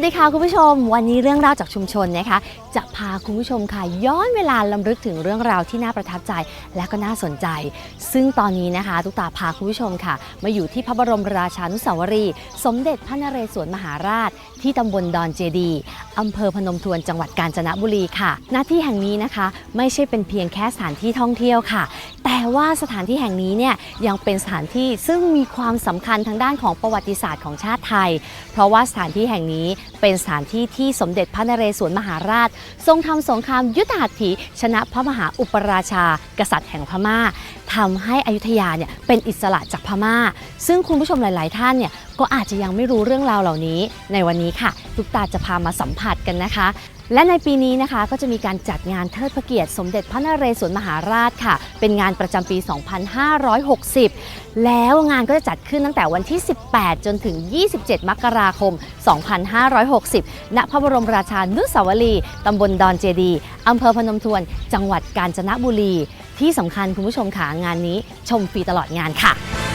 วัสดีค่ะคุณผู้ชม วันนี้เรื่องราวจากชุมชนนะคะ จะพาคุณผู้ชมค่ะ ย้อนเวลาลำลึกถึงเรื่องราวที่น่าประทับใจและก็น่าสนใจ ซึ่งตอนนี้นะคะตุกตาพาคุณผู้ชมค่ะ มาอยู่ที่พระบรมราชานุสาวรีย์สมเด็จพระนเรศวรมหาราชที่ตำบลดอนเจดีอำเภอพนมทวนจังหวัดกาญจนบุรีค่ะ หน้าที่แห่งนี้นะคะไม่ใช่เป็นเพียงแค่สถานที่ท่องเที่ยวค่ะ แต่ว่าสถานที่แห่งนี้เนี่ยยังเป็นสถานที่ซึ่งมีความสำคัญทางด้านของประวัติศาสตร์ของชาติไทย เพราะว่าสถานที่แห่งนี้เป็นสถานที่ที่สมเด็จพระนเรศวรมหาราช ทรงทำสงครามยุทธหัตถีชนะพระมหาอุปราชา กษัตริย์แห่งพม่าทำให้อยุธยาเนี่ยเป็นอิสระจากพม่า ซึ่งคุณผู้ชมหลาย ๆ ท่านเนี่ย ก็อาจจะยังไม่รู้เรื่องราวเหล่านี้ ในวันนี้ค่ะทุกตาจะพามาสัมผัสกันนะคะ และในปีนี้นะคะก็จะมีการจัดงานเทิดพระเกียรติสมเด็จพระนเรศวรมหาราชค่ะ เป็นงานประจำปี 2560 แล้วงานก็จะจัดขึ้นตั้งแต่วันที่ 18 จนถึง 27 มกราคม 2560 ณ พระบรมราชานุสาวรีย์ตำบลดอนเจดีอำเภอพนมทวน จังหวัดกาญจนบุรี ที่สำคัญคุณผู้ชมค่ะงานนี้ชมฟรีตลอดงานค่ะ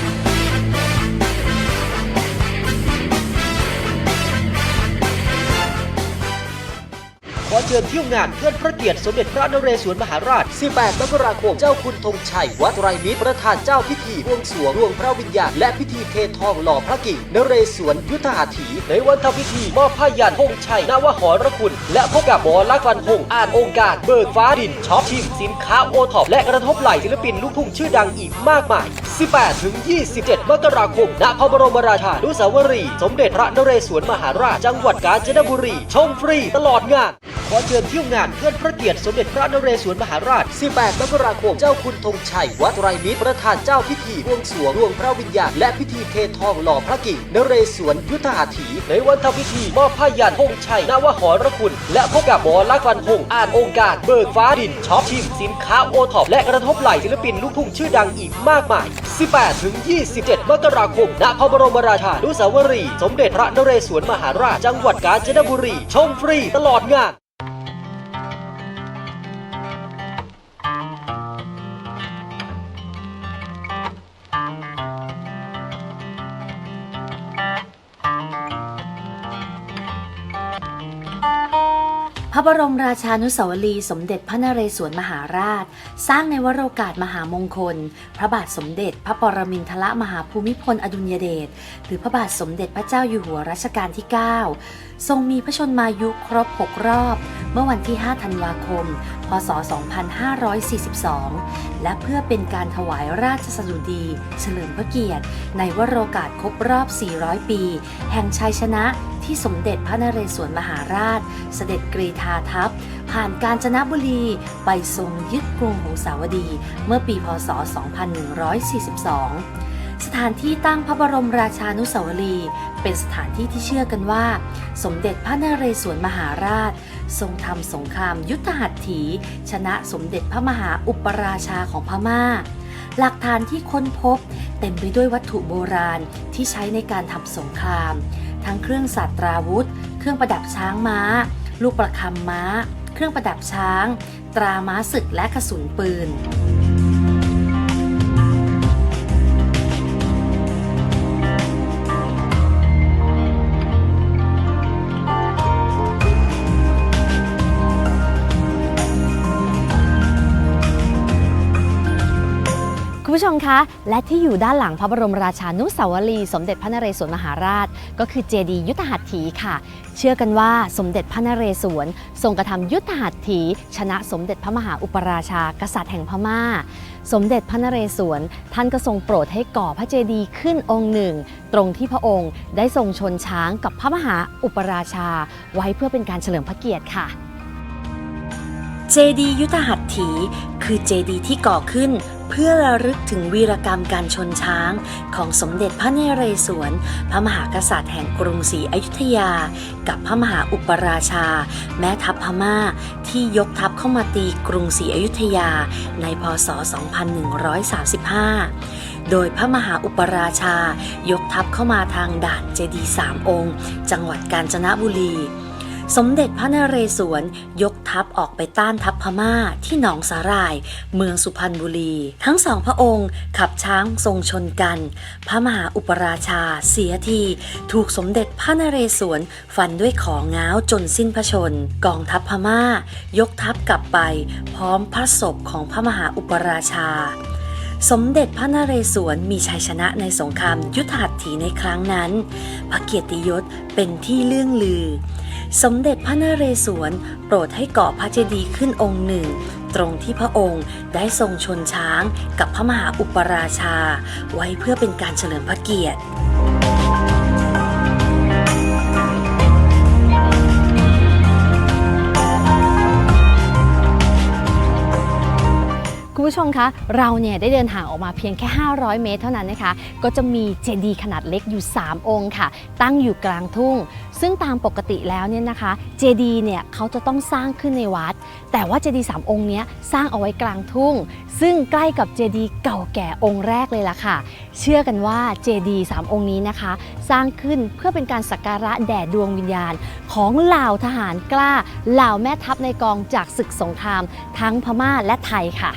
อเชิญเที่ยวงานเทิดพระเกียรติสมเด็จพระนเรศวรมหาราช 18 มกราคม เจ้าคุณธงชัย วัดไรมิตรประธานเจ้าพิธีบวงสรวงดวงพระวิญญาณ และพิธีเททองหล่อพระกิ่งนเรศวรยุทธหัตถี ในวันทำพิธีมอบผ้ายันธงชัยนวหรคุณ และพบกับหมอลักษณ์ฟันหงอ่านองค์การเบิกฟ้าดินช็อปชิมสินค้าโอท็อปและกระทบไหลศิลปินลูกทุ่งชื่อดังอีกมากมาย18 ถึง 27 มกราคม ณ พระบรมราชานุสาวรีย์สมเด็จพระนเรศวรมหาราช จังหวัดกาญจนบุรี ชมฟรีตลอดงาน ขอเชิญเที่ยวงานเทิดพระเกียรติสมเด็จพระนเรศวรมหาราช 18 มกราคม เจ้าคุณธงชัย วัดไรมิตรประธานเจ้าพิธีบวงสรวงดวงพระวิญญาณ และพิธีเททองหล่อพระกิ่งนเรศวรยุทธหัตถี ในวันทำพิธีมอบผ้ายันธงชัยนวหรคุณ และพบกับหมอลักษณ์ฟันหงอ่านองค์การเบิกฟ้าดินช็อปชิมสินค้าโอท็อปและกระทบไหลศิลปินลูกทุ่งชื่อดังอีกมากมาย18 ถึง 27 มกราคม ณ พระบรมราชานุสาวรีย์สมเด็จพระนเรศวรมหาราช จังหวัดกาญจนบุรี ชมฟรีตลอดงาน พระบรมราชานุสาวรีย์สมเด็จพระนเรศวรมหาราช สร้างในวโรกาสมหามงคล พระบาทสมเด็จ พระปรมินทรมหาภูมิพลอดุลยเดชหรือพระบาทสมเด็จพระเจ้าอยู่หัวรัชกาลที่ 9 ทรงมีพระชนมายุครบ 6 รอบ เมื่อวันที่ 5 ธันวาคม พศ 2542 และเพื่อเป็นการถวายราชสดุดี เฉลิมพระเกียรติ ในวโรกาสครบรอบ 400 ปี แห่งชัยชนะ ที่สมเด็จพระนเรศวรมหาราช เสด็จกรีธาทัพ ผ่านกาญจนบุรี ไปทรงยึดกรุงหงสาวดี เมื่อปีพศ 2142สถานที่ตั้งพระบรมราชานุสาวรีย์เป็นสถานที่ที่เชื่อกันว่า สมเด็จพระนเรศวรมหาราช ทรงทำสงครามยุทธหัตถี ชนะสมเด็จพระมหาอุปราชาของพม่า หลักฐานที่ค้นพบเต็มไปด้วยวัตถุโบราณที่ใช้ในการทำสงคราม ทั้งเครื่องสัตราวุธ เครื่องประดับช้างม้า ลูกประคำม้า เครื่องประดับช้าง ตราม้าศึกและกระสุนปืน ผู้ชมคะ และที่อยู่ด้านหลังพระบรมราชานุสาวรีย์สมเด็จพระนเรศวรมหาราช ก็คือเจดีย์ยุทธหัตถีค่ะ เชื่อกันว่าสมเด็จพระนเรศวรทรงกระทำยุทธหัตถี ชนะสมเด็จพระมหาอุปราชากษัตริย์แห่งพม่า สมเด็จพระนเรศวรท่านก็ทรงโปรดให้ก่อพระเจดีย์ขึ้นองค์หนึ่ง ตรงที่พระองค์ได้ทรงชนช้างกับพระมหาอุปราชา ไว้เพื่อเป็นการเฉลิมพระเกียรติค่ะ เจดีย์ยุทธหัตถี คือเจดีย์ที่ก่อขึ้นเพื่อระลึกถึงวีรกรรมการชนช้าง ของสมเด็จพระนเรศวร พระมหากษัตริย์แห่งกรุงศรีอยุธยา กับพระมหาอุปราชา แม้ทัพพม่าที่ยกทัพเข้ามาตีกรุงศรีอยุธยาในพศ 2135 โดยพระมหาอุปราชา ยกทัพเข้ามาทางด่านเจดีย์สามองค์ จังหวัดกาญจนบุรี สมเด็จพระนเรศวรยกทัพออกไปต้านทัพพม่าที่หนองสาหร่าย เมืองสุพรรณบุรี ทั้งสองพระองค์ขับช้างทรงชนกัน พระมหาอุปราชาเสียที ถูกสมเด็จพระนเรศวรฟันด้วยของง้าวจนสิ้นพระชน กองทัพพม่า ยกทัพกลับไป พร้อมพระศพของพระมหาอุปราชา สมเด็จพระนเรศวรมีชัยชนะในสงครามยุทธหัตถีในครั้งนั้น พระเกียรติยศเป็นที่เลื่องลือ สมเด็จพระนเรศวรโปรดให้ก่อพระเจดีย์ขึ้นองค์หนึ่ง ตรงที่พระองค์ได้ทรงชนช้างกับพระมหาอุปราชา ไว้เพื่อเป็นการเฉลิมพระเกียรติ คุณผู้ชมคะ เราเนี่ยได้เดินทางออกมาเพียงแค่ 500 เมตรเท่านั้นนะคะ ก็จะมีเจดีย์ขนาดเล็กอยู่ 3 องค์ค่ะ ตั้งอยู่กลางทุ่ง ซึ่งตามปกติแล้วเนี่ยนะคะ เจดีย์เนี่ยเขาจะต้องสร้างขึ้นในวัด แต่ว่าเจดีย์สามองค์เนี้ยสร้างเอาไว้กลางทุ่ง ซึ่งใกล้กับเจดีย์เก่าแก่องค์แรกเลยล่ะค่ะ เชื่อกันว่าเจดีย์สามองค์นี้นะคะ สร้างขึ้นเพื่อเป็นการสักการะแด่ดวงวิญญาณ ของเหล่าทหารกล้าเหล่าแม่ทัพในกองจากศึกสงคราม ทั้งพม่าและไทยค่ะ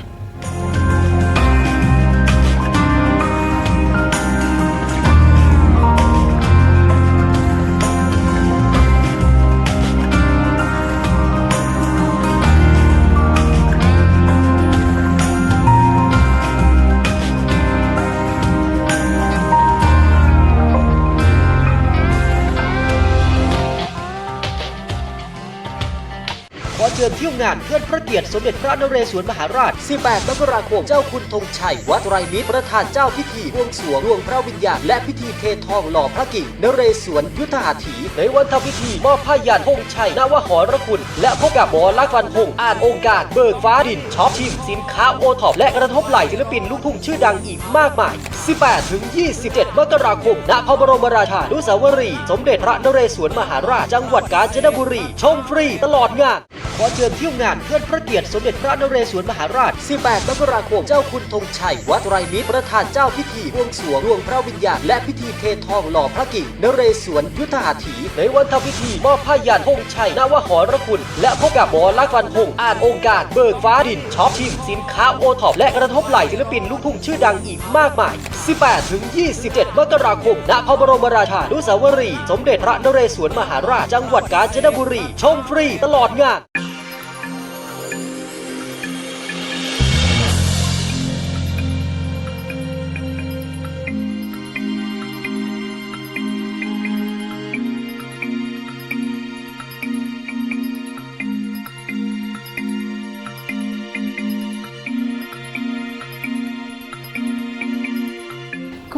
เชิญเที่ยวงานเพื่อนพระเกียรติสมเด็จพระนเรศวรมหาราช 18มกราคม เจ้าคุณธงชัย วัดไรมิตรประธานเจ้าพิธีบวงสรวงดวงพระวิญญาณและพิธีเททองหล่อพระกิ่งนเรศวรยุทธหัตถี ในวันทำพิธีมอบผ้ายันธงชัยนวหรคุณ และพบกับหมอลักษณ์ฟันพงอ่านองค์การเบิกฟ้าดินช็อปชิมสินค้าโอท็อปและกระทบไหลศิลปินลูกทุ่งชื่อดังอีกมากมาย 18 ถึง 27 มกราคม ณ พระบรมราชานุสาวรีย์สมเด็จพระนเรศวรมหาราช จังหวัดกาญจนบุรี ชมฟรีตลอดงาน ขอเชิญเที่ยวงานเพื่อนพระเกียรติสมเด็จพระนเรศวรมหาราช 18 มกราคม เจ้าคุณธงชัย วัดไรมิตรประธานเจ้าพิธีบวงสรวงดวงพระวิญญาณ และพิธีเททองหล่อพระกิ่งนเรศวรยุทธหัตถี ในวันทำพิธีมอบผ้ายันธงชัยนวหรคุณ และพบกับหมอลักษณ์ฟันพงอ่านองค์การเบิกฟ้าดินช็อปชิมสินค้าโอท็อปและกระทบไหลศิลปินลูกทุ่งชื่อดังอีกมากมาย 18 ถึง 27 มกราคม ณ พระบรมราชานุสาวรีย์สมเด็จพระนเรศวรมหาราช จังหวัดกาญจนบุรี ชมฟรีตลอดงาน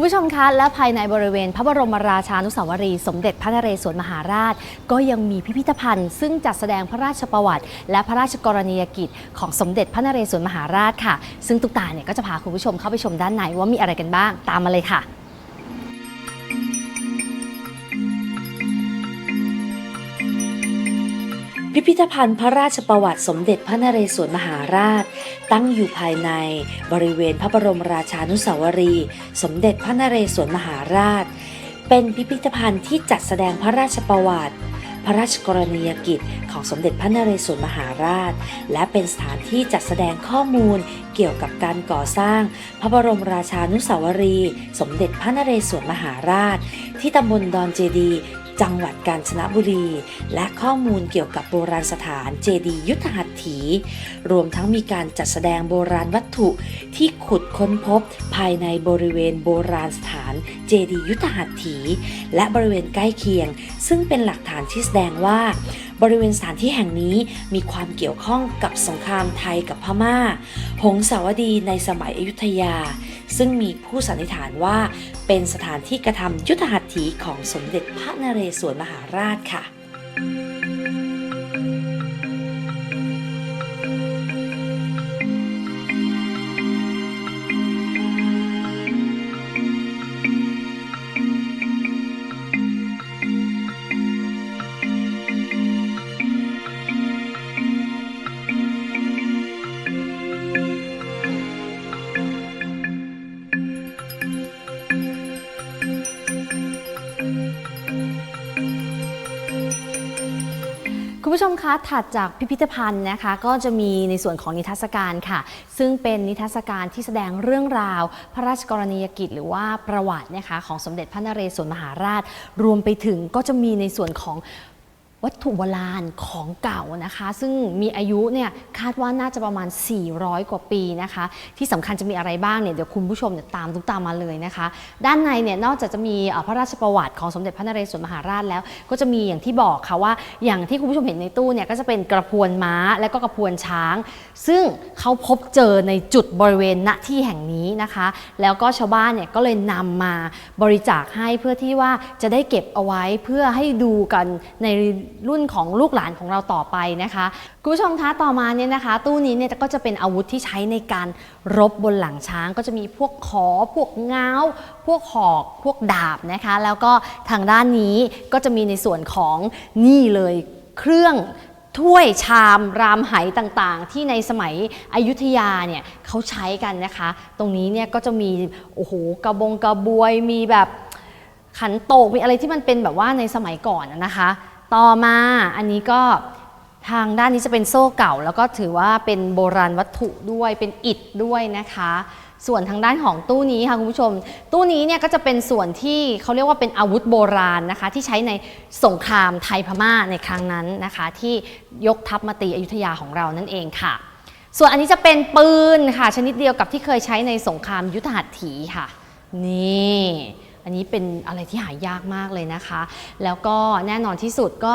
คุณผู้ชมคะ และภายในบริเวณพระบรมราชานุสาวรีย์สมเด็จพระนเรศวรมหาราช ก็ยังมีพิพิธภัณฑ์ ซึ่งจัดแสดงพระราชประวัติ และพระราชกรณียกิจของสมเด็จพระนเรศวรมหาราชค่ะ ซึ่งตุกตาเนี่ยก็จะพาคุณผู้ชมเข้าไปชมด้านในว่ามีอะไรกันบ้างตามมาเลยค่ะ พิพิธภัณฑ์พระราชประวัติสมเด็จพระนเรศวรมหาราช ตั้งอยู่ภายในบริเวณพระบรมราชานุสาวรีย์สมเด็จพระนเรศวรมหาราช เป็นพิพิธภัณฑ์ที่จัดแสดงพระราชประวัติ พระราชกรณียกิจของสมเด็จพระนเรศวรมหาราช และเป็นสถานที่จัดแสดงข้อมูลเกี่ยวกับการก่อสร้าง พระบรมราชานุสาวรีย์สมเด็จพระนเรศวรมหาราช ที่ตำบลดอนเจดี จังหวัดกาญจนบุรี และข้อมูลเกี่ยวกับโบราณสถานเจดีย์ยุทธหัตถี รวมทั้งมีการจัดแสดงโบราณวัตถุที่ขุดค้นพบภายในบริเวณโบราณสถานเจดีย์ยุทธหัตถี และบริเวณใกล้เคียง ซึ่งเป็นหลักฐานที่แสดงว่า บริเวณสถานที่แห่งนี้มีความเกี่ยวข้องกับสงครามไทยกับพม่า หงสาวดีในสมัยอยุธยา ซึ่งมีผู้สันนิษฐานว่าเป็นสถานที่กระทำยุทธหัตถีของสมเด็จพระนเรศวรมหาราชค่ะ คะถัดจากพิพิธภัณฑ์นะคะ ก็จะมีในส่วนของนิทรรศการค่ะ ซึ่งเป็นนิทรรศการที่แสดงเรื่องราว พระราชกรณียกิจ หรือว่าประวัตินะคะของสมเด็จพระนเรศวรมหาราช รวมไปถึงก็จะมีในส่วนของ วัตถุโบราณของเก่านะคะ ซึ่งมีอายุเนี่ยคาดว่าน่าจะประมาณ 400 กว่าปีนะคะ ที่สำคัญจะมีอะไรบ้างเนี่ยเดี๋ยวคุณผู้ชมเนี่ยตามทุกตามมาเลยนะคะ ด้านในเนี่ยนอกจากจะมีพระราชประวัติของสมเด็จพระนเรศวรมหาราชแล้ว ก็จะมีอย่างที่บอกค่ะว่า อย่างที่คุณผู้ชมเห็นในตู้เนี่ยก็จะเป็นกระพวนม้าและก็กระพวนช้าง ซึ่งเขาพบเจอในจุดบริเวณณที่แห่งนี้นะคะ แล้วก็ชาวบ้านเนี่ยก็เลยนำมาบริจาคให้เพื่อที่ว่าจะได้เก็บเอาไว้เพื่อให้ดูกันในรุ่นของลูกหลานของเราต่อไปนะคะคุณผู้ชมคะต่อมาเนี่ยนะคะ ตู้นี้เนี่ยก็จะเป็นอาวุธที่ใช้ในการรบบนหลังช้าง ก็จะมีพวกขอพวกง้าว พวกหอก พวกดาบนะคะ แล้วก็ทางด้านนี้ก็จะมีในส่วนของนี่เลยเครื่องถ้วยชามรามไหต่างๆ ที่ในสมัยอยุธยาเนี่ยเขาใช้กันนะคะ ตรงนี้เนี่ยก็จะมีโอ้โหกระบงกระบวยมีแบบขันโตกมีอะไรที่มันเป็นแบบว่าในสมัยก่อนนะนะคะ ต่อมาอันนี้ก็ทางด้านนี้จะเป็นโซ่เก่า แล้วก็ถือว่าเป็นโบราณวัตถุด้วยเป็นอิฐด้วยนะคะ ส่วนทางด้านของตู้นี้ค่ะคุณผู้ชม ตู้นี้เนี่ยก็จะเป็นส่วนที่เขาเรียกว่าเป็นอาวุธโบราณนะคะ ที่ใช้ในสงครามไทยพม่าในครั้งนั้นนะคะ ที่ยกทัพมาตีอยุธยาของเรานั่นเองค่ะ ส่วนอันนี้จะเป็นปืนค่ะ ชนิดเดียวกับที่เคยใช้ในสงครามยุทธหัตถีค่ะ นี่ นนี้เป็นอะไรที่หายากมากเลยนะคะ แล้วก็แน่นอนที่สุดก็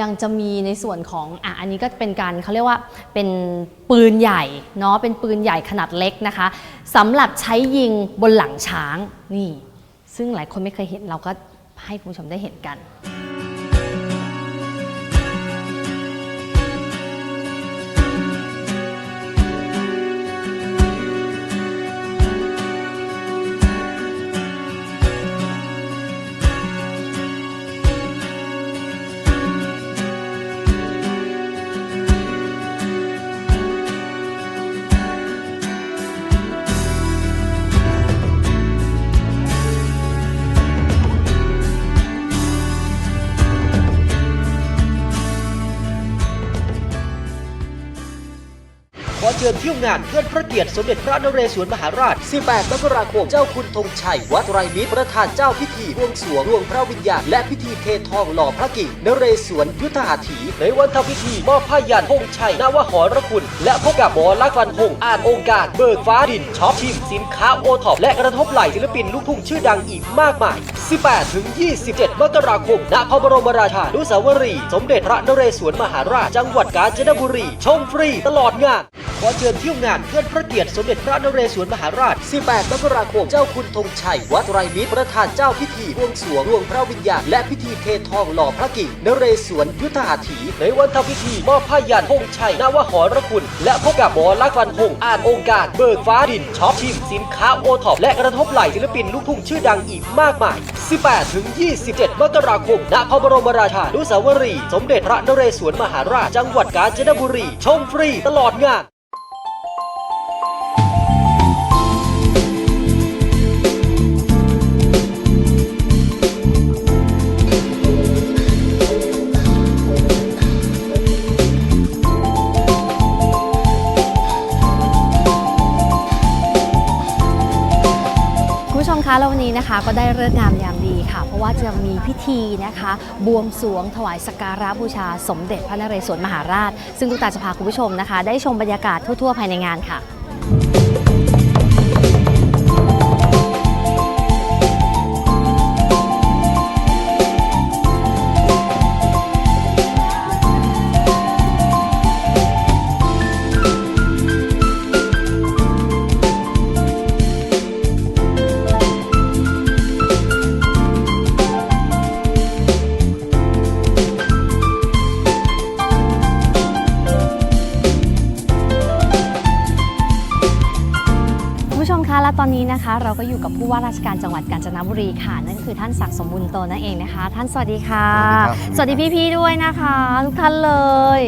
ยังจะมีในส่วนของอะอันนี้ก็เป็นการเขาเรียกว่าเป็นปืนใหญ่เนาะเป็นปืนใหญ่ขนาดเล็กนะคะสำหรับใช้ยิงบนหลังช้างนี่ ซึ่งหลายคนไม่เคยเห็นเราก็ให้คุณผู้ชมได้เห็นกัน ชิญเที่ยวงานเทิดพระเกียรติสมเด็จพระนเรศวรมหาราช 18 มกราคม เจ้าคุณธงชัย วัดไรมิตรประธานเจ้าพิธีบวงสรวงดวงพระวิญญาณ และพิธีเททองหล่อพระกิ่งนเรศวรยุทธหัตถี ในวันทำพิธีมอบผ้ายันธงชัยนวหรคุณ และพบกับหมอลักษณ์ฟันหงอ่านองค์การเบิกฟ้าดินช็อปชิมสินค้าโอท็อปและกระทบไหลศิลปินลูกทุ่งชื่อดังอีกมากมาย 18 ถึง 27 มกราคม ณ พระบรมราชานุสาวรีย์สมเด็จพระนเรศวรมหาราช จังหวัดกาญจนบุรี ชมฟรีตลอดงานขอเชิญเที่ยวงานเทิดพระเกียรติสมเด็จพระนเรศวรมหาราช 18 มกราคม เจ้าคุณธงชัย วัดไรมิตรประธานเจ้าพิธีบวงสรวงดวงพระวิญญาณ และพิธีเททองหล่อพระกิ่งนเรศวรยุทธหัตถี ในวันทำพิธีมอบผ้ายันธงชัยนวหรคุณ และพบกับหมอลักษณ์ฟันหงอ่านองค์การเบิกฟ้าดินช็อปชิมสินค้าโอท็อปและกระทบไหลศิลปินลูกทุ่งชื่อดังอีกมากมาย 18 ถึง 27 มกราคม ณ พระบรมราชานุสาวรีย์สมเด็จพระนเรศวรมหาราช จังหวัดกาญจนบุรี ชมฟรีตลอดงาน แล้ววันนี้นะคะก็ได้เลิกงามยามดีค่ะ เพราะว่าจะมีพิธีนะคะ บวงสรวงถวายสักการะบูชาสมเด็จพระนเรศวรมหาราช ซึ่งลูกตาจะพาคุณผู้ชมนะคะ ได้ชมบรรยากาศทั่วๆ ภายในงานค่ะ อยู่กับผู้ว่าราชการจังหวัดกาญจนบุรีค่ะ นั่นคือท่านศักดิ์สมบูรณ์โตนั่นเองนะคะ ท่านสวัสดีค่ะสวัสดีครับสวัสดีพี่ๆด้วยนะคะ ทุกท่านเลย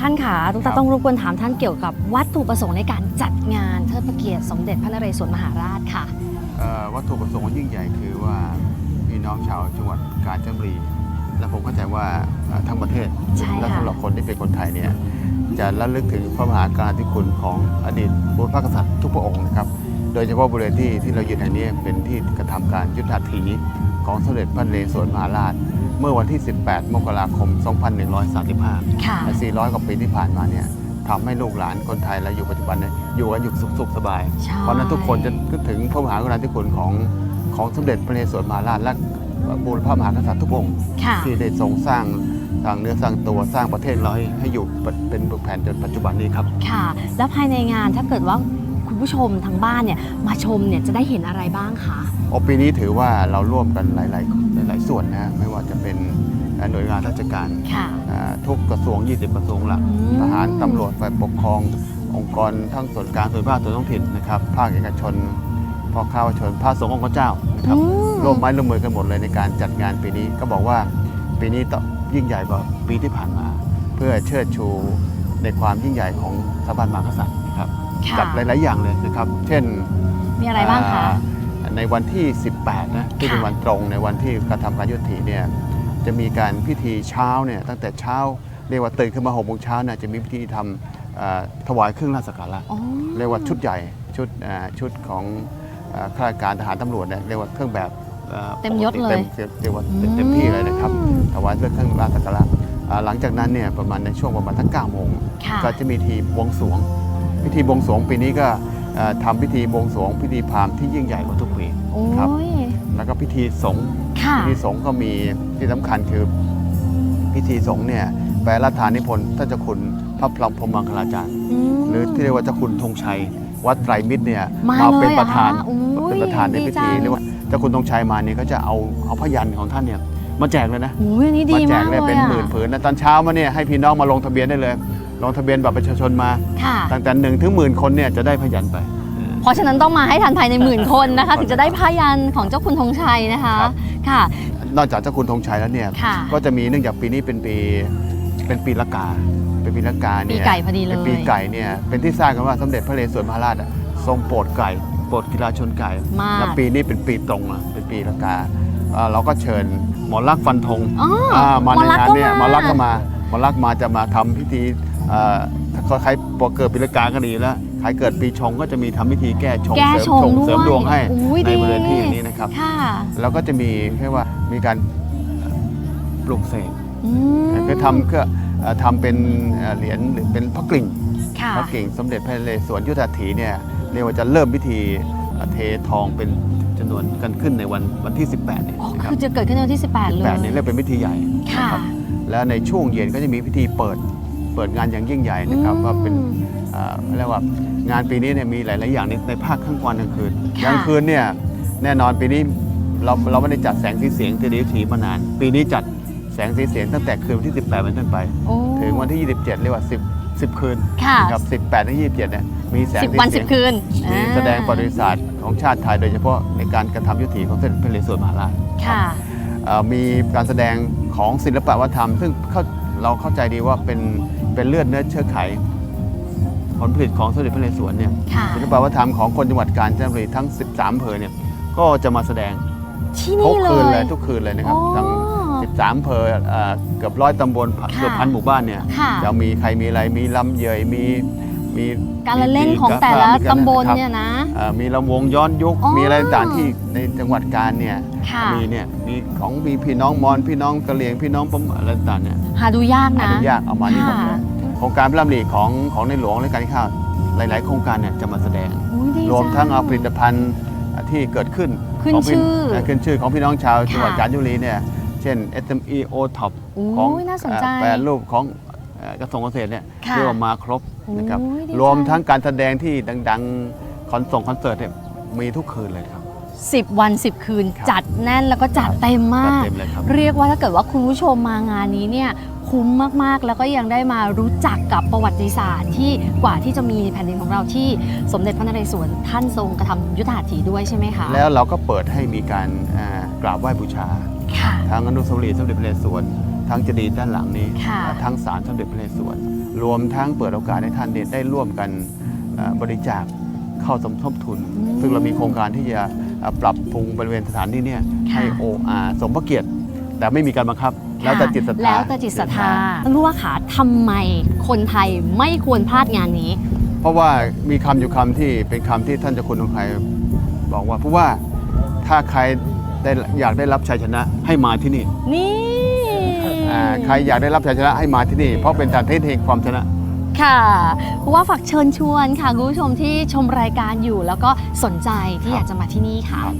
ท่านค่ะทุกท่านต้องรบกวนถามท่านเกี่ยวกับวัตถุประสงค์ในการจัดงานเทิดพระเกียรติสมเด็จพระนเรศวรมหาราชค่ะเอ่อวัตถุประสงค์ยิ่งใหญ่คือว่าพี่น้องชาวจังหวัดกาญจนบุรีและผมเข้าใจว่าเอ่อทั้งประเทศใช่ค่ะและสำหรับคนที่เป็นคนไทยเนี่ยจะระลึกถึงพระมหากรุณาธิคุณของอดีตบุรพกษัตริย์ทุกพระองค์นะครับ โดยเฉพาะบริเวณที่ที่เรายืนแห่งนี้เป็นที่กระทำการยุทธาถีของสมเด็จพระนเรศวรมหาราช เมื่อวันที่ 18 มกราคม 2135ค่ะและ400 กว่าปีที่ผ่านมาเนี่ยทำให้ลูกหลานคนไทยและอยู่ปัจจุบันเนี่ยอยู่กันอยู่สุขสุขสบายใช่เพราะฉะนั้นทุกคนจะนึกถึงพระมหากรุณาธิคุณของของสมเด็จพระนเรศวรมหาราชและบูรพมหากษัตริย์ทุกองค์ค่ะที่ได้ทรงสร้างสร้างเนื้อสร้างตัวสร้างประเทศเราให้ให้อยู่เป็นปึกแผ่นจนปัจจุบันนี้ครับ ค่ะ แล้วภายในงานถ้าเกิดว่า คุณผู้ชมทางบ้านเนี่ยมาชมเนี่ยจะได้เห็นอะไรบ้างคะโอปีนี้ถือว่าเราร่วมกันหลาย ๆ หลาย ๆ ส่วนนะฮะไม่ว่าจะเป็นหน่วยงานราชการค่ะ อ่าทุกกระทรวง 20 กระทรวงหลักอืม ทหารตำรวจฝ่ายปกครอง องค์กรทั้งส่วนกลางส่วนภาคส่วนท้องถิ่นนะครับภาคเอกชนพ่อค้าประชาชนพระสงฆ์องค์พระเจ้านะครับ อืม ร่วมไม้ร่วมมือกันหมดเลยในการจัดงานปีนี้ก็บอกว่าปีนี้ต่อยิ่งใหญ่กว่าปีที่ผ่านมา เพื่อเชิดชูในความยิ่งใหญ่ของสถาบันมหากษัตริย์นะครับ ค่ะจัดหลาย ๆ อย่างเลยนะครับ เช่นมีอะไรบ้างคะ อ่าในวันที่ 18นะที่เป็นค่ะวันตรงในวันที่กระทำการยุติเนี่ยจะมีการพิธีเช้าเนี่ยตั้งแต่เช้าเรียกว่าตื่นขึ้นมาหกโมงเช้าเนี่ยจะมีพิธีทำอ่าถวายเครื่องราชสักการะอ๋อ เรียกว่าชุดใหญ่ชุดอ่าชุดของอ่าข้าราชการทหารตำรวจเนี่ยเรียกว่าเครื่องแบบอ่าเต็มยศเลยต็มเรียกว่าเต็มเต็มที่เลยนะครับ อืมถวายเครื่องราชสักการะอ่าหลังจากนั้นเนี่ยประมาณในช่วงประมาณทั้ง9โมง ค่ะ ก็จะมีทีบวงสรวง พิธีบวงสรวงปีนี้ก็เอ่อทำพิธีบวงสรวงพิธีพราหมณ์ที่ยิ่งใหญ่กว่าทุกปีโอ้ครับยแล้วก็พิธีสงฆ์ค่ะพิธีสงฆ์ก็มีที่สำคัญคือพิธีสงฆ์เนี่ยแปลรัฐานิพนธ์ท่านเจ้าคุณพระพรหมพรหมังคลาจารย์มหรือที่เรียกว่าเจ้าคุณธงชัย วัดไตรมิตรเนี่ยมาเป็นเลยเหรอประธานคะอุ๊ยเป็นประธานในดีพิจัธีงเรียกว่าเจ้าคุณธงชัยมาเนี่ยเขาจะเอาเอาพยันของท่านเนี่ยมาแจกเลยนะโอ้ยอันนี้ดีมาแจมากกเลเลยยเป็นอะหมื่นผืนนะตอนเช้ามาเนี่ยให้พี่น้องมาลงทะเบียนได้เลย ลงทะเบียนบัตรประชาชนมาค่ะ ตั้งแต่หนึ่งถึงหมื่นคนเนี่ยจะได้พยันไป เพราะฉะนั้นต้องมาให้ทันภายในหมื่นคนนะคะ ถึงจะได้พายันของเจ้าคุณธงชัยนะคะครับ ค่ะ นอกจากเจ้าคุณธงชัยแล้วเนี่ยค่ะก็จะมีเนื่องจากปีนี้เป็นปีเป็นปีละกา เป็นปีละกาเนี่ยปีไก่พอดีเลยเป็นปีไก่เนี่ยเป็นที่ทราบกันว่าสมเด็จพระนเรศวรมหาราชอะทรงโปรดไก่โปรดกีฬาชนไก่มากแล้วปีนี้เป็นปีตรงอะเป็นปีละกาเอ่อเราก็เชิญหมอลักษณ์ฟันธงอ๋ออ่ามาหมอในลักษณ์งานเนี่ยก็หมามอลักษณ์ก็มาหมอลักษณ์มาจะมาทำพิธีเอ่อถ้า ใครปกเกิดปีละกาก็ดีแล้วใครเกิดปีชงก็จะมีทำพิธีแก้ชงแก้เสริชมงชงเสริมด้วยดวงให้อุ๊ยในดีบริเวณที่อย่างนี้นะครับค่ะแล้วก็จะมีเรียกว่ามีการปลูกเสกอืมคือทำเพื่อเอ่อทำเป็นเอ่อเหรียญหรือเป็นพระกริ่งค่ะพระกริ่งสมเด็จพระนเรศวรยุทธาถีเนี่ยเรียกว่าจะเริ่มพิธีเอ่อเททองเป็นจำนวนกันขึ้นในวันวันที่ 18เนี่ยอ๋อนะครัคือจะเกิดขึ้นในวันที่ 18 เลย18เนี่ยเรียกเป็นพิธีใหญ่ค่ะนะครับแล้วในช่วงเย็นก็จะมีพิธีเปิด เปิดงานอย่างยิ่งใหญ่นะครับอืมว่าเป็นเอ่อเรียกว่างานปีนี้เนี่ยมีหลาย ๆ อย่างในในภาคข้างวันกลางคืนค่ะกลางคืนเนี่ยแน่นอนปีนี้เราเราไม่ได้จัดแสงสีเสียงทีดีทีมานาน ปีนี้จัดแสงสีเสียงตั้งแต่คืนวันที่ 18 เป็นต้นไปโอ้ถึงวันที่ 27 เรียกว่า 10 10 คืนค่ะนะครับ18ถึง27 เนี่ยมีแสงสิบสีวันเสีสิยบงคืนมีอ่าแสดงประวัติศาสตร์ของชาติไทยโดยเฉพาะในการกระทำยุทธีของเสด็จพระนเรศวรมหาราชค่ะเอ่อมีการแสดงของศิลปวัฒนธรรม ซึ่งเข้าเราเข้าใจดีว่าเป็น เป็นเลือดเนื้อเชื้อไข ผลผลิตของสมเด็จพระนเรศวรเนี่ยค่ะศิลปวัฒนธรรมของคนจังหวัดกาญจนบุรีทั้ง 13อำเภอเนี่ยก็จะมาแสดงที่ทุนี่กเลคืนยเลยทุกคืนเลยนะครับอ๋อทั้ง 13อำเภอเอ่อเกือบร้อยตำบลเกือบพันหมู่บ้านเนี่ยค่ะ จะมีใครมีอะไรมีลำเยยมี มีการละเล่นมีของแต่ละมีการตำบลครับเนี่ยนะเอ่อมีลำวงย้อนยุคอ๋อมีอะไรต่างๆที่ในจังหวัดกาญเนี่ยค่ะมีเนี่ยมีของมีพี่น้องมอญพี่น้องกะเหรี่ยงพี่น้องปมอะไรต่างๆเนี่ยหาดูยากหานะดูยากเอามานี่หมดเลค่ะยโครงการพระราชดำริของของในหลวงและการที่ข้าวหลาย ๆ โครงการเนี่ยจะมาแสดงอุ๊ยดีรวมทั้งเอาจัผลิตภัณฑ์ที่เกิดขึ้นขึ้นของพี่ชื่อเขึ้นชื่อของพี่น้องชาวจังหวัดค่ะกาญจนบุรีเนี่ยเช่น SME O Top โอ้ยของน่าสนใจเอ่อแปรรูปของเอ่อ กระทรวงเกษตรเนี่ยค่ะเรียกว่ามาครบนะครับโอ้ยดีรวมจังทั้งการแสดงที่ดังๆคอนส่งคอนเสิร์ตเนี่ยมีทุกคืนเลยครับ 10 วัน 10 คืน ครับจัดแน่นแล้วก็จัดเต็มมาจัดกเต็มเลยครับ เรียกว่าถ้าเกิดว่าคุณผู้ชมมางานนี้เนี่ยคุ้มมากๆ แล้วก็ยังได้มารู้จักกับประวัติศาสตร์ที่กว่าที่จะมีแผ่นดินของเราที่สมเด็จพระนเรศวรท่านทรงกระทำยุทธหัตถีด้วยใช่ไหมคะแล้วเราก็เปิดให้มีการอ่ากราบไหว้บูชา ค่ะทั้งอนุสาวรีย์สมเด็จพระนเรศวร ทั้งเจดีย์ด้านหลังนี้ ค่ะ ทั้งศาลสมเด็จพระนเรศวรรวมทั้งเปิดโอกาสให้ท่านเนี่ยได้ร่วมกันเอ่อบริจาคเข้าสมทบทุน อืมซึ่งเรามีโครงการที่จะเอ่อปรับปรุงบริเวณสถานที่เนี่ยค่ะ ให้ OR สมพระเกียรติ แต่ไม่มีการบังคับ แล้วแต่จิตศรัทธา แล้วแต่จิตศรัทธาท่านผู้ว่าขาทำไมคนไทยไม่ควรพลาดงานนี้ เพราะว่ามีคำอยู่คำที่เป็นคำที่ท่านเจ้าคุณองค์ไทยบอกว่าผู้ว่าถ้าใครได้อยากได้รับชัยชนะให้มาที่นี่ นี่ อ่าใครอยากได้รับชัยชนะให้มาที่นี่ เพราะเป็นทางเทศแห่งความชนะ ค่ะเพราะว่าฝากเชิญชวนค่ะคุณผู้ชมที่ชมรายการอยู่ แล้วก็สนใจที่อยากจะมาที่นี่ค่ะครับ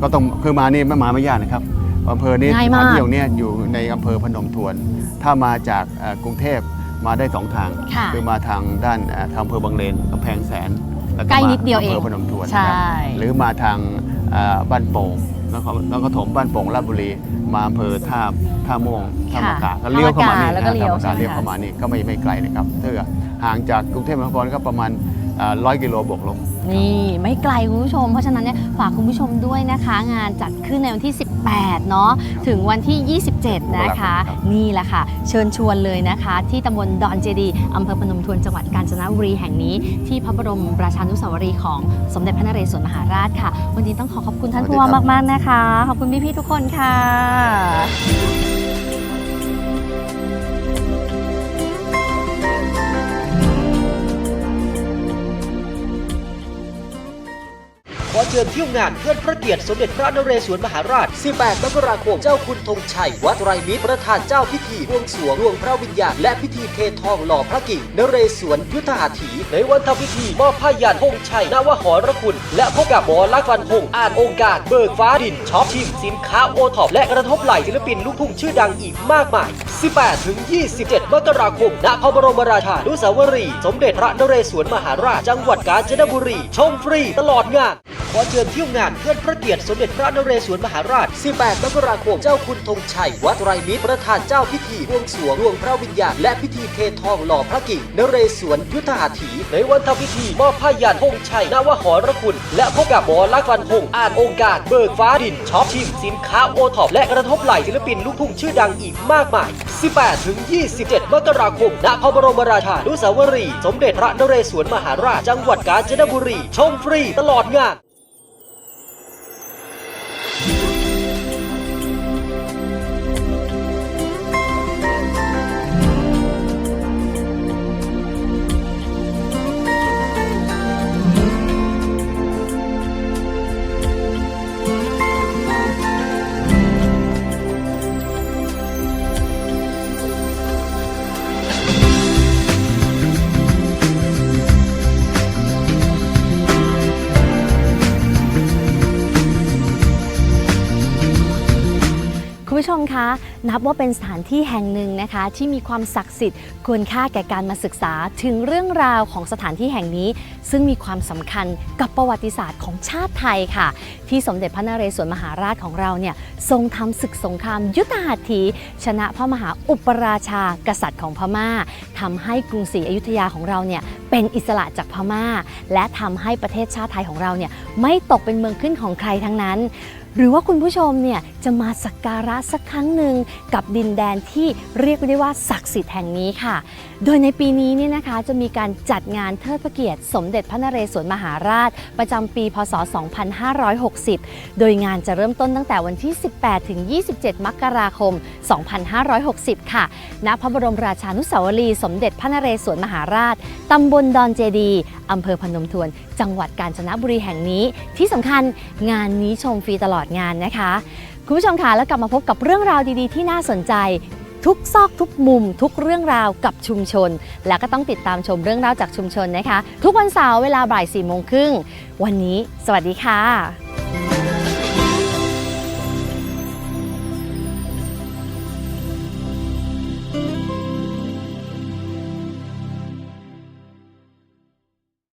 ก็ต้องคือมานี่ไม่มาไม่ยากนะครับอำเภอนี้ง่ายสมาก ถานที่ตรงเนี้ยอยู่ในอำเภอพนมทวน ถ้ามาจากเอ่อกรุงเทพมาได้สองทางค่ะคือมาทางด้านเอ่อทางอำเภอบางเลนกำแพงแสนแวใกล้มานิดเดียวเองอำเภอพนมทวนใช่นะครับหรือมาทางเอ่อบ้านโป่ง แล้วก็แล้วก็ถมบ้านโป่งราชบุรีมาอำเภอท่าท่าม่วงท่ามะกาก็เลี้ยวเข้ามานี่ท่ามะกาแล้วก็เลี้ยวท่ามะใช่กาไหมเลี้ยวคะเข้ามานี่ก็ไม่ไม่ไกลนะครับถ้าเกิดห่างจากกรุงเทพมหานครก็ประมาณร้อยกิโลบวกลบ นี่ไม่ไกลคุณผู้ชม เพราะฉะนั้นเนี่ยฝากคุณผู้ชมด้วยนะคะ งานจัดขึ้นในวันที่ 18 เนาะถึงวันที่ 27 นะคะครับนี่แหละค่ะ เชิญชวนเลยนะคะ ที่ตำบลดอนเจดีอำเภอพนมทวนจังหวัดกาญจนบุรีแห่งนี้ ที่พระบรมราชานุสาวรีย์ของสมเด็จพระนเรศวรมหาราชค่ะ วันนี้ต้องขอขอบคุณท่านผู้ว่ามากๆนะคะ ขอบคุณพี่ๆทุกคนค่ะ ขอเชิญเที่ยวงานเพื่อนพระเกียรติสมเด็จพระนเรศวรมหาราช 18 มกราคม เจ้าคุณธงชัย วัดไรมิตรประธานเจ้าพิธีบวงสรวงดวงพระวิญญาณและพิธีเททองหล่อพระกิ่งนเรศวรยุทธหัตถี ในวันทำพิธีมอบผ้ายันธงชัยนวหรคุณ และพบกับหมอลักษณ์ฟันธงอ่านองค์การเบิกฟ้าดินช็อปชิมสินค้าโอท็อปและกระทบไหลศิลปินลูกทุ่งชื่อดังอีกมากมาย 18 ถึง 27 มกราคม ณ พระบรมราชานุสาวรีย์สมเด็จพระนเรศวรมหาราช จังหวัดกาญจนบุรี ชมฟรีตลอดงาน อเชิญเที่ยวงานเพื่อนพระเกียรติสมเด็จพระนเรศวรมหาราช 18 มกราคม เจ้าคุณธงชัย วัดไรมิตรประธานเจ้าพิธีบวงสรวงดวงพระวิญญาณ และพิธีเททองหล่อพระกิ่งนเรศวรยุทธหัตถี ในวันทำพิธีมอบผ้ายันธงชัยนวหรคุณ และพบกับหมอลักษณ์ฟันธงอ่านองค์การเบิกฟ้าดินช็อปชิมสินค้าโอท็อปและกระทบไหลศิลปินลูกทุ่งชื่อดังอีกมากมาย 18 ถึง 27 มกราคม ณ พระบรมราชานุสาวรีย์สมเด็จพระนเรศวรมหาราช จังหวัดกาญจนบุรี ชมฟรีตลอดงาน ผู้ชมคะ นับว่าเป็นสถานที่แห่งหนึ่งนะคะ ที่มีความศักดิ์สิทธิ์ควรค่าแก่การมาศึกษาถึงเรื่องราวของสถานที่แห่งนี้ ซึ่งมีความสำคัญกับประวัติศาสตร์ของชาติไทยค่ะ ที่สมเด็จพระนเรศวรมหาราชของเราเนี่ยทรงทำศึกสงครามยุทธหัตถี ชนะพระมหาอุปราชากษัตริย์ของพม่าทำให้กรุงศรีอยุธยาของเราเนี่ยเป็นอิสระจากพม่า และทำให้ประเทศชาติไทยของเราเนี่ยไม่ตกเป็นเมืองขึ้นของใครทั้งนั้น หรือว่าคุณผู้ชมเนี่ยจะมาสักการะสักครั้งหนึ่งกับดินแดนที่เรียกได้ว่าศักดิ์สิทธิ์แห่งนี้ค่ะโดยในปีนี้เนี่ยนะคะจะมีการจัดงานเทิดพระเกียรติ สมเด็จพระนเรศวรมหาราช ประจำปี พศ 2560 โดยงานจะเริ่มต้นตั้งแต่วันที่ 18 ถึง 27 มกราคม 2560 ค่ะ ณ พระบรมราชานุสาวรีย์สมเด็จพระนเรศวรมหาราช ตำบลดอนเจดี อำเภอพนมทวน จังหวัดกาญจนบุรีแห่งนี้ ที่สำคัญงานนี้ชมฟรีตลอดงานนะคะ คุณผู้ชมคะแล้วกลับมาพบกับเรื่องราวดีๆ ที่น่าสนใจ ทุกซอกทุกมุม ทุกเรื่องราวกับชุมชน แล้วก็ต้องติดตามชมเรื่องราวจากชุมชนนะคะ ทุกวันเสาร์เวลาบ่ายสี่โมงครึ่งวันนี้ สวัสดีค่ะ